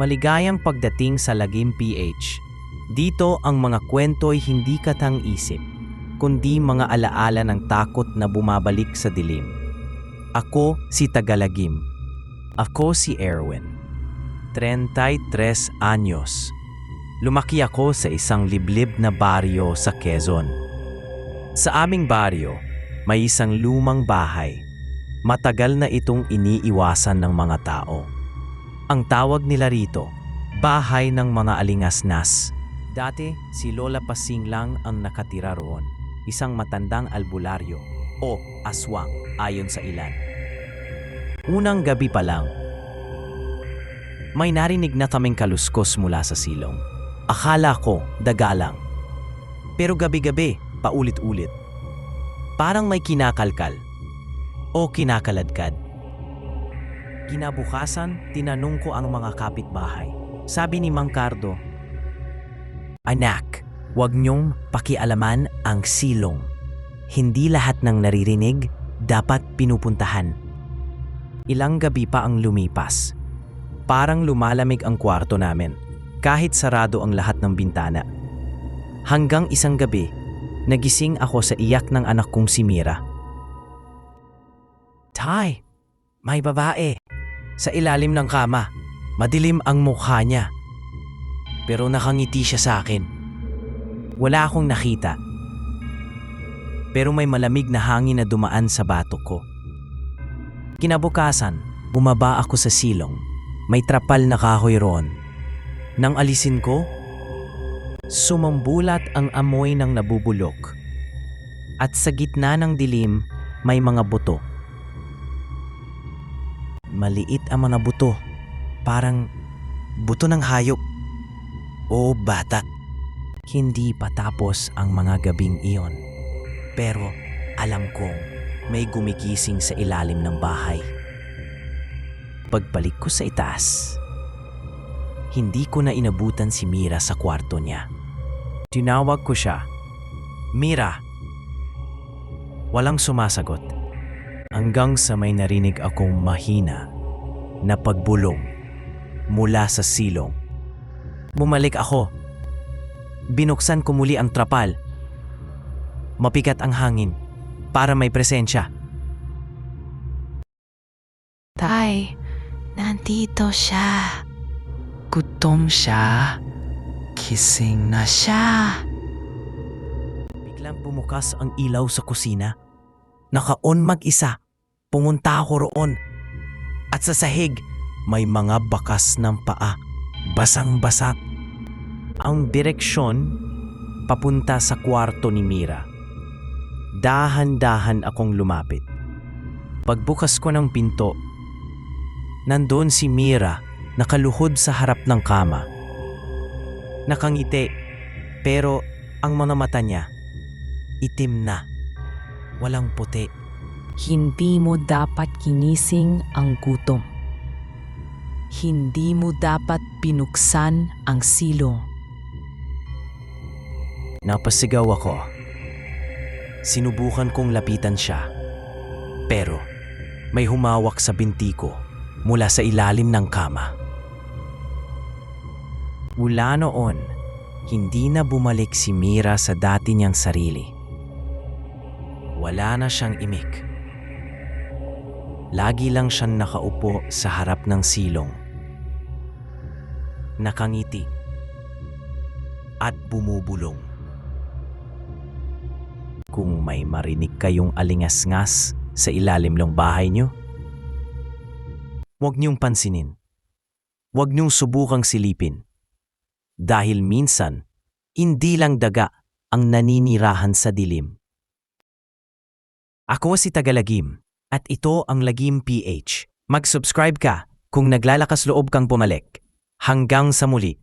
Maligayang pagdating sa Lagim PH. Dito ang mga kwento'y hindi katang-isip, kundi mga alaala ng takot na bumabalik sa dilim. Ako si Tagalagim. Ako si Erwin. 33 anyos. Lumaki ako sa isang liblib na baryo sa Quezon. Sa aming baryo, may isang lumang bahay. Matagal na itong iniiwasan ng mga tao. Ang tawag nila rito, bahay ng mga alingasnas. Dati, si Lola Pasing lang ang nakatira roon, isang matandang albularyo o aswang ayon sa ilan. Unang gabi pa lang, may narinig na kaming kaluskos mula sa silong. Akala ko daga lang. Pero gabi-gabi, paulit-ulit. Parang may kinakalkal o kinakaladkad. Kinabukasan, tinanong ko ang mga kapitbahay. Sabi ni Mang Cardo, Anak, huwag niyong pakialaman ang silong. Hindi lahat ng naririnig dapat pinupuntahan. Ilang gabi pa ang lumipas. Parang lumalamig ang kwarto namin, kahit sarado ang lahat ng bintana. Hanggang isang gabi, nagising ako sa iyak ng anak kong si Mira. Tay, may babae. Sa ilalim ng kama, madilim ang mukha niya. Pero nakangiti siya sa akin. Wala akong nakita. Pero may malamig na hangin na dumaan sa batok ko. Kinabukasan, bumaba ako sa silong. May trapal na kahoy roon. Nang alisin ko, sumambulat ang amoy ng nabubulok. At sa gitna ng dilim, may mga buto. Maliit ang mga buto. Parang buto ng hayop. O bata. Hindi pa tapos ang mga gabing iyon. Pero alam kong may gumigising sa ilalim ng bahay. Pagbalik ko sa itaas, hindi ko na inabutan si Mira sa kwarto niya. Tinawag ko siya. Mira! Walang sumasagot. Hanggang sa may narinig akong mahina na pagbulong mula sa silong. Bumalik ako. Binuksan ko muli ang trapal. Mapikat ang hangin para may presensya. Tay, nandito siya. Gutom siya. Kising na siya. Biglang bumukas ang ilaw sa kusina. Naka-on mag-isa. Pumunta ako roon. At sa sahig, may mga bakas ng paa. Basang-basa. Ang direksyon papunta sa kwarto ni Mira. Dahan-dahan akong lumapit. Pagbukas ko ng pinto, nandoon si Mira nakaluhod sa harap ng kama. Nakangiti, pero ang mga mata niya, itim na. Walang puti. Hindi mo dapat kinising ang gutom. Hindi mo dapat binuksan ang silong. Napasigaw ako. Sinubukan kong lapitan siya. Pero may humawak sa binti ko mula sa ilalim ng kama. Mula noon, hindi na bumalik si Mira sa dati niyang sarili. Wala na siyang imik. Lagi lang siyang nakaupo sa harap ng silong. Nakangiti at bumubulong. Kung may marinig kayong alingas-ngas sa ilalim ng bahay niyo, huwag niyong pansinin. Huwag niyong subukang silipin. Dahil minsan, hindi lang daga ang naninirahan sa dilim. Ako si Tagalagim at ito ang Lagim PH. Mag-subscribe ka kung naglalakas loob kang bumalik. Hanggang sa muli.